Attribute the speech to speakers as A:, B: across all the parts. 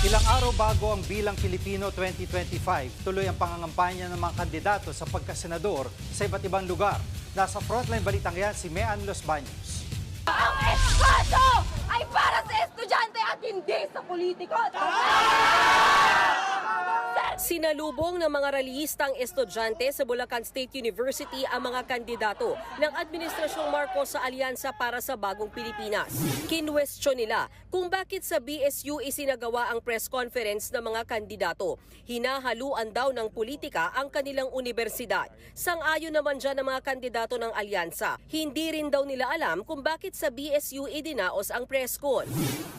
A: Ilang araw bago ang Bilang Pilipino 2025, tuloy ang pangangampanya ng mga kandidato sa pagkasenador sa iba't ibang lugar. Nasa frontline balitang yan si Mean Los Baños.
B: Ang espaso ay para sa estudyante at hindi sa politiko.
C: Sinalubong ng mga rallyistang estudyante sa Bulacan State University ang mga kandidato ng Administrasyong Marcos sa Alyansa para sa Bagong Pilipinas. Kinwestiyon nila kung bakit sa BSU isinagawa ang press conference ng mga kandidato. Hinahaluan daw ng politika ang kanilang universidad. Sang-ayon naman dyan ng mga kandidato ng Alyansa. Hindi rin daw nila alam kung bakit sa BSU idinaos ang press con.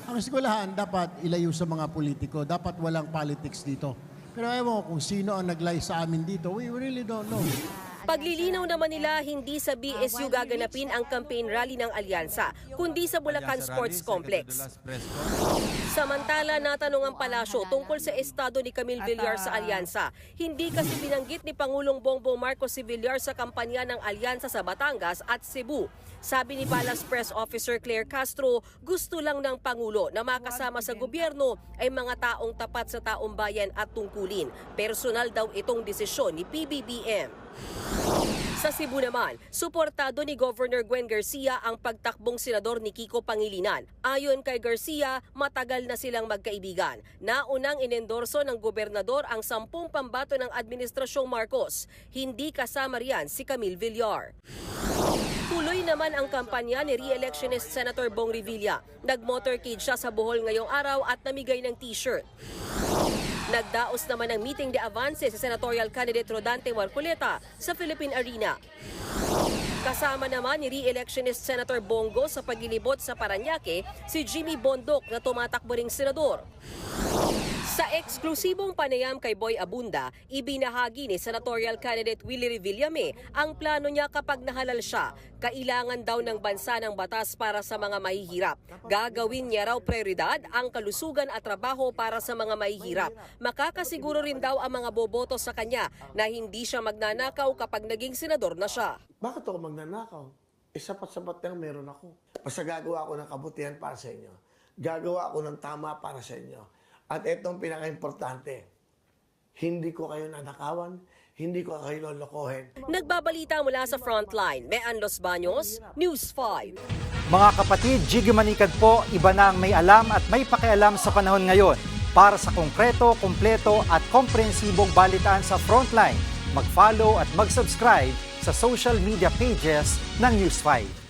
D: Ang eskwelahan dapat ilayo sa mga politiko. Dapat walang politics dito. Pero ewan ko kung sino ang naglay sa amin dito. We really don't know.
C: Paglilinaw naman nila, hindi sa BSU gaganapin ang campaign rally ng Alyansa, kundi sa Bulacan Sports Complex. Samantala, natanong ang palasyo tungkol sa estado ni Camille Villar sa Alyansa. Hindi kasi binanggit ni Pangulong Bongbong Marcos si Villar sa kampanya ng Alyansa sa Batangas at Cebu. Sabi ni Palace Press Officer Claire Castro, gusto lang ng Pangulo na makasama sa gobyerno ay mga taong tapat sa taong bayan at tungkulin. Personal daw itong desisyon ni PBBM. Sa Cebu naman, suportado ni Governor Gwen Garcia ang pagtakbong senador ni Kiko Pangilinan. Ayon kay Garcia, matagal na silang magkaibigan. Naunang inendorso ng gobernador ang sampung pambato ng Administrasyong Marcos. Hindi kasama riyan si Camille Villar. Tuloy naman ang kampanya ni re-electionist Senator Bong Revilla. Nag-motorcade siya sa Bohol ngayong araw at namigay ng t-shirt. Nagdaos naman ng meeting de avance sa senatorial candidate Rodante Marcoleta sa Philippine Arena. Kasama naman ni re-electionist Senator Bongo sa paglilibot sa Paranaque si Jimmy Bondok na tumatakbo ring senador. Sa eksklusibong panayam kay Boy Abunda, ibinahagi ni senatorial candidate Willie Revillame ang plano niya kapag nahalal siya. Kailangan daw ng bansa ng batas para sa mga mahihirap. Gagawin niya raw prioridad ang kalusugan at trabaho para sa mga mahihirap. Makakasiguro rin daw ang mga boboto sa kanya na hindi siya magnanakaw kapag naging senador na siya.
E: Bakit ako magnanakaw? Eh, sapat-sapat lang meron ako. Basta gagawa ako ng kabutihan para sa inyo. Gagawa ako ng tama para sa inyo. At itong pinaka-importante, hindi ko kayo nanakawan, hindi ko kayo lolokohin.
C: Nagbabalita mula sa Frontline, Mean Los Baños, News 5.
A: Mga kapatid, Jiggy Manikad po, iba na ang may alam at may pakialam sa panahon ngayon. Para sa konkreto, kumpleto at komprehensibong balitaan sa Frontline, mag-follow at mag-subscribe sa social media pages ng News 5.